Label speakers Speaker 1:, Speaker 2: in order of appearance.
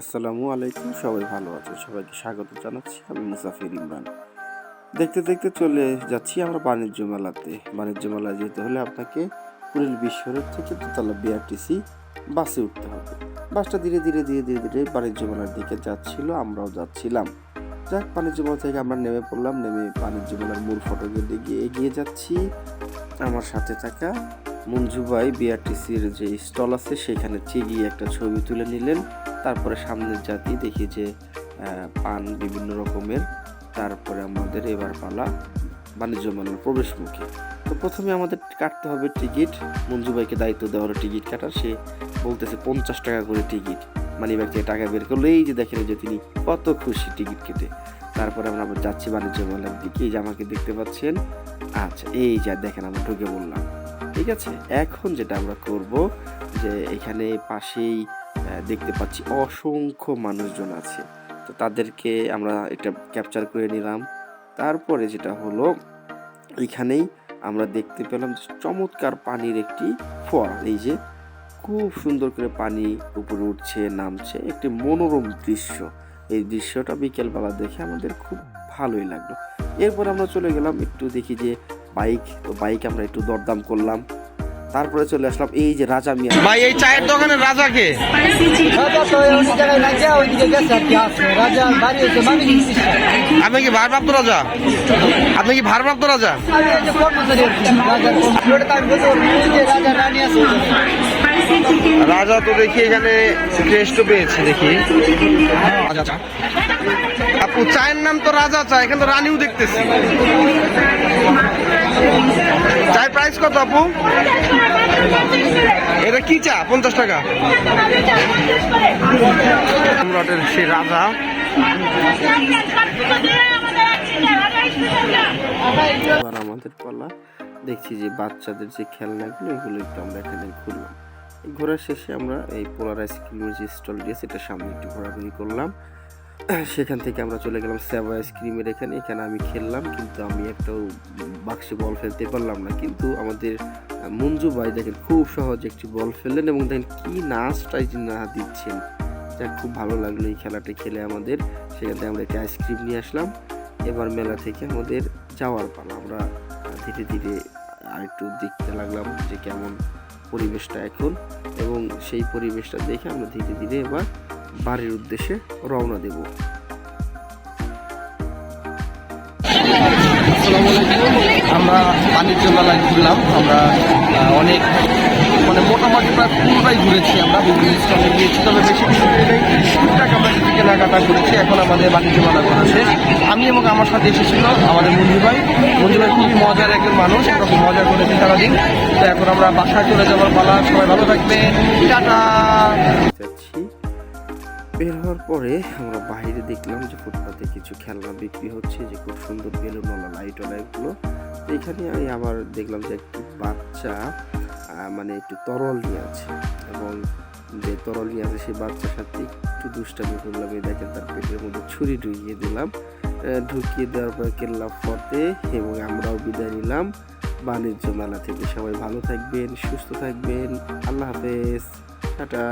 Speaker 1: আসসালামু আলাইকুম, সবাই ভালো আছেন সবাইকে স্বাগত জানাচ্ছি আমি মুসাফির ইমরান। দেখতে দেখতে চলে যাচ্ছি আমরা বাণিজ্য মেলাতে। বাণিজ্য মেলায় যেতে হলে আপনাকে কুড়িল বিশ্বরের থেকে দোতলা বিআরটিসি বাসে উঠতে হবে। বাসটা ধীরে ধীরে ধীরে ধীরে ধীরে বাণিজ্য মেলার দিকে যাচ্ছিল, আমরাও যাচ্ছিলাম। যাক, বাণিজ্য মেলা থেকে আমরা নেমে পড়লাম, নেমে বাণিজ্য মেলার মূল ফটকের দিকে এগিয়ে যাচ্ছি। আমার সাথে থাকা মঞ্জু ভাই বিআরটিসির যে স্টল আছে, সেখানে চিগিয়ে একটা ছবি তুলে নিলেন। তারপরে সামনের জাতি দেখি যে পান বিভিন্ন রকমের। তারপরে আমাদের এবার পালা বাণিজ্য মেলার প্রবেশ মুখে তো প্রথমে আমাদের কাটতে হবে টিকিট। মঞ্জু ভাইকে দায়িত্ব দেওয়া হলো টিকিট কাটার। সে বলতেছে, পঞ্চাশ টাকা করে টিকিট। মানি ব্যাগ থেকে টাকা বের করল। এই যে দেখেন যে তিনি কত খুশি টিকিট কেটে। তারপরে আমরা আবার যাচ্ছি বাণিজ্য মেলার দিকে। এই যে আমাকে দেখতে পাচ্ছেন। আচ্ছা এই যে দেখেন আমরা ঢুকে বললাম ঠিক আছে? এখন যেটা আমরা করব যে, এখানে পাশেই দেখতে পাচ্ছি অসংখ্য মানুষজন আছে। তো তাদেরকে আমরা এটা ক্যাপচার করে নিলাম। তারপরে যেটা হলো, এখানেই আমরা দেখতে পেলাম চমৎকার পানির একটি ফোয়ারা। এই যে খুব সুন্দর করে পানি উপরে উঠছে, নামছে, একটি মনোরম দৃশ্য। এই দৃশ্যটা বিকেলবেলা দেখে আমাদের খুব ভালোই লাগল। এরপর আমরা চলে গেলাম, একটু দেখি যে বাইক তো বাইক আমরা একটু দরদাম করলাম। তারপরে চলে আসলাম এই যে রাজা মিয়া।
Speaker 2: ভাই এই চায়ের দোকানের রাজাকে
Speaker 3: রাজা কি
Speaker 2: আপনি কি ভারপ্রাপ্ত রাজা? আপনি কি ভারপ্রাপ্ত রাজা?
Speaker 3: রাজা
Speaker 2: তো দেখি এখানে টেস্টও পেয়েছে দেখি। আপু চায়ের নাম তো রাজা চা, এখানে তো রানীও দেখতেছি। চায়ের প্রাইস কত আপু? এটা কি চা? পঞ্চাশ টাকা। সম্রাটের সেই রাজা।
Speaker 1: এবার আমাদের পালা, দেখছি যে বাচ্চাদের যে খেলনাগুলো, এগুলো একটু আমরা এখানে ঘুরলাম। ঘোরার শেষে আমরা এই পোলার আইসক্রিমের যে স্টল দিয়েছে এটার সামনে একটু ঘোরাঘুরি করলাম। সেখান থেকে আমরা চলে গেলাম স্যাভা আইসক্রিমের এখানে। এখানে আমি খেললাম, কিন্তু আমি একটাও বাক্সে বল ফেলতে পারলাম না। কিন্তু আমাদের মঞ্জু ভাই দেখেন খুব সহজে একটি বল ফেললেন এবং দেখেন কি নাচটাই না দিচ্ছেন। যা খুব ভালো লাগল এই খেলাটা খেলে আমাদের। সেখান থেকে আমরা একটা আইসক্রিম নিয়ে আসলাম। এবার মেলা থেকে আমাদের যাওয়ার পালা। আমরা ধীরে ধীরে আরেকটু দেখতে লাগলাম যে কেমন পরিবেশটা এখন। এবং সেই পরিবেশটা দেখে আমরা ধীরে ধীরে এবার বাড়ির উদ্দেশ্যে রওনা দেব।
Speaker 2: আমরা বাণিজ্য মেলায় ঘুরলাম। আমরা অনেক মানে মোটামুটি প্রায় পুরোটাই ঘুরেছি আমরা বিভিন্ন স্টলে গিয়েছি। তবে বেশি ঘুরি টুকটাক আমরা কিছু কেনাকাটা করেছি। এখন আমাদের বাণিজ্য মেলা করা শেষ আমি এবং আমার সাথে এসেছিল আমাদের মঞ্জু ভাই। মঞ্জু ভাই খুবই মজার একজন মানুষ। এরকম মজা করেছি সারাদিন। তো এখন আমরা বাসায় চলে যাওয়ার পালা। সবাই ভালো থাকবে টাটা!
Speaker 1: বের হওয়ার পরে আমরা বাইরে দেখলাম যে ফুটপাতে কিছু খেলনা বিক্রি হচ্ছে, যে খুব সুন্দর বেলুনওয়ালা লাইটওয়ালা তো এখানে আমি আবার দেখলাম যে একটি বাচ্চা মানে একটু তরল নিয়ে আছে এবং যে তরল নিয়ে আছে সেই বাচ্চার সাথে একটু দুষ্টামি করলাম। এই দেখেন তার পেটের মধ্যে ছুরি ঢুকিয়ে দিলাম। ঢুকিয়ে দেওয়ার পর কেল্লা ফতে এবং আমরাও বিদায় নিলাম। বাণিজ্য মেলা থেকে সবাই ভালো থাকবেন, সুস্থ থাকবেন। আল্লাহ হাফেজ। টাটা।